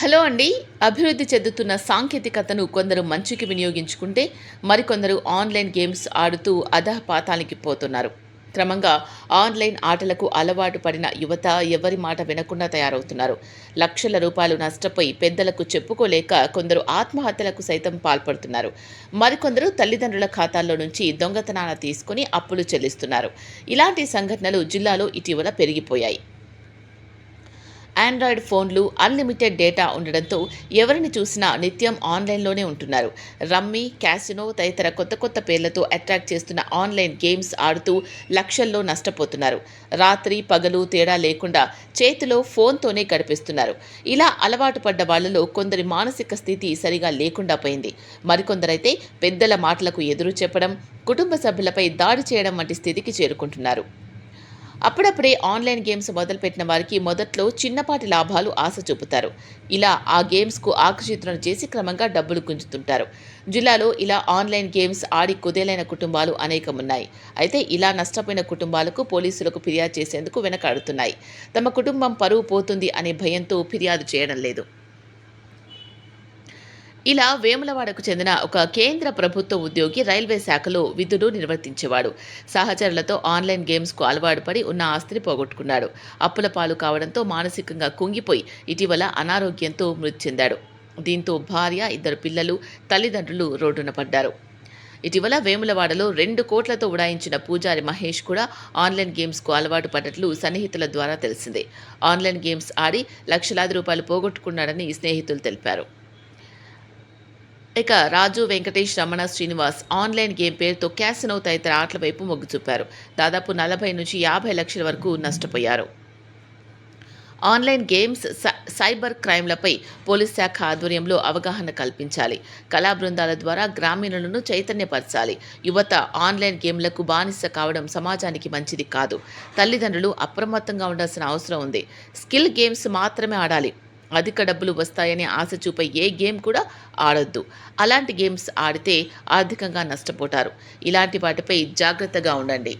Hello అండి. అభివృద్ధి చెందుతున్న సాంకేతికతను కొందరు మంచికి వినియోగించుకుంటే మరికొందరు ఆన్లైన్ గేమ్స్ ఆడుతూ అధపాతానికి పోతున్నారు. క్రమంగా ఆన్లైన్ ఆటలకు అలవాటు పడిన యువత ఎవరి మాట వినకుండా తయారవుతున్నారు. లక్షల రూపాయలు నష్టపోయి పెద్దలకు చెప్పుకోలేక కొందరు ఆత్మహత్యలకు సైతం పాల్పడుతున్నారు. మరికొందరు తల్లిదండ్రుల ఖాతాల్లో నుంచి దొంగతనాల తీసుకుని అప్పులు చెల్లిస్తున్నారు. ఇలాంటి సంఘటనలు జిల్లాలో ఇటీవల పెరిగిపోయాయి. ఆండ్రాయిడ్ ఫోన్లు అన్లిమిటెడ్ డేటా ఉండడంతో ఎవరిని చూసినా నిత్యం ఆన్లైన్లోనే ఉంటున్నారు. రమ్మీ క్యాసినో తదితర కొత్త కొత్త పేర్లతో అట్రాక్ట్ చేస్తున్న ఆన్లైన్ గేమ్స్ ఆడుతూ లక్షల్లో నష్టపోతున్నారు. రాత్రి పగలు తేడా లేకుండా చేతిలో ఫోన్తోనే గడిపిస్తున్నారు. ఇలా అలవాటు పడ్డ వాళ్ళలో కొందరి మానసిక స్థితి సరిగా లేకుండా పోయింది. మరికొందరైతే పెద్దల మాటలకు ఎదురు చెప్పడం కుటుంబ సభ్యులపై దాడి చేయడం వంటి స్థితికి చేరుకుంటున్నారు. అప్పుడప్పుడే ఆన్లైన్ గేమ్స్ మొదలుపెట్టిన వారికి మొదట్లో చిన్నపాటి లాభాలు ఆశ చూపుతారు. ఇలా ఆ గేమ్స్కు ఆకర్షితులను చేసి క్రమంగా డబ్బులు గుంజుతుంటారు. జిల్లాలో ఇలా ఆన్లైన్ గేమ్స్ ఆడి కుదేలైన కుటుంబాలు అనేకం ఉన్నాయి అయితే ఇలా నష్టపోయిన కుటుంబాలకు పోలీసులకు ఫిర్యాదు చేసేందుకు వెనకాడుతున్నాయి. తమ కుటుంబం పరువు పోతుంది అనే భయంతో ఫిర్యాదు చేయడం లేదు. ఇలా వేములవాడకు చెందిన ఒక కేంద్ర ప్రభుత్వ ఉద్యోగి రైల్వే శాఖలో విధులు నిర్వర్తించేవాడు. సహచరులతో ఆన్లైన్ గేమ్స్కు అలవాటు పడి ఉన్న ఆస్తిని పోగొట్టుకున్నాడు. అప్పుల పాలు కావడంతో మానసికంగా కుంగిపోయి ఇటీవల అనారోగ్యంతో మృతి చెందాడు. దీంతో భార్య ఇద్దరు పిల్లలు తల్లిదండ్రులు రోడ్డున పడ్డారు. ఇటీవల వేములవాడలో రెండు కోట్లతో ఉడాయించిన పూజారి మహేష్ కూడా ఆన్లైన్ గేమ్స్కు అలవాటు పడ్డట్లు సన్నిహితుల ద్వారా తెలిసిందే. ఆన్లైన్ గేమ్స్ ఆడి లక్షలాది రూపాయలు పోగొట్టుకున్నాడని స్నేహితులు తెలిపారు. ఇక రాజు వెంకటేష్ రమణ శ్రీనివాస్ ఆన్లైన్ గేమ్ పేరుతో క్యాసినో తదితర ఆటల వైపు మొగ్గు చూపారు. దాదాపు నలభై నుంచి యాభై లక్షల వరకు నష్టపోయారు. ఆన్లైన్ గేమ్స్ సైబర్ క్రైమ్లపై పోలీస్ శాఖ ఆధ్వర్యంలో అవగాహన కల్పించాలి. కళా బృందాల ద్వారా గ్రామీణులను చైతన్యపరచాలి. యువత ఆన్లైన్ గేమ్లకు బానిస కావడం సమాజానికి మంచిది కాదు. తల్లిదండ్రులు అప్రమత్తంగా ఉండాల్సిన అవసరం ఉంది. స్కిల్ గేమ్స్ మాత్రమే ఆడాలి. అధిక డబ్బులు వస్తాయని ఆశ చూపే ఏ గేమ్ కూడా ఆడొద్దు. అలాంటి గేమ్స్ ఆడితే ఆర్థికంగా నష్టపోతారు. ఇలాంటి వాటిపై జాగ్రత్తగా ఉండండి.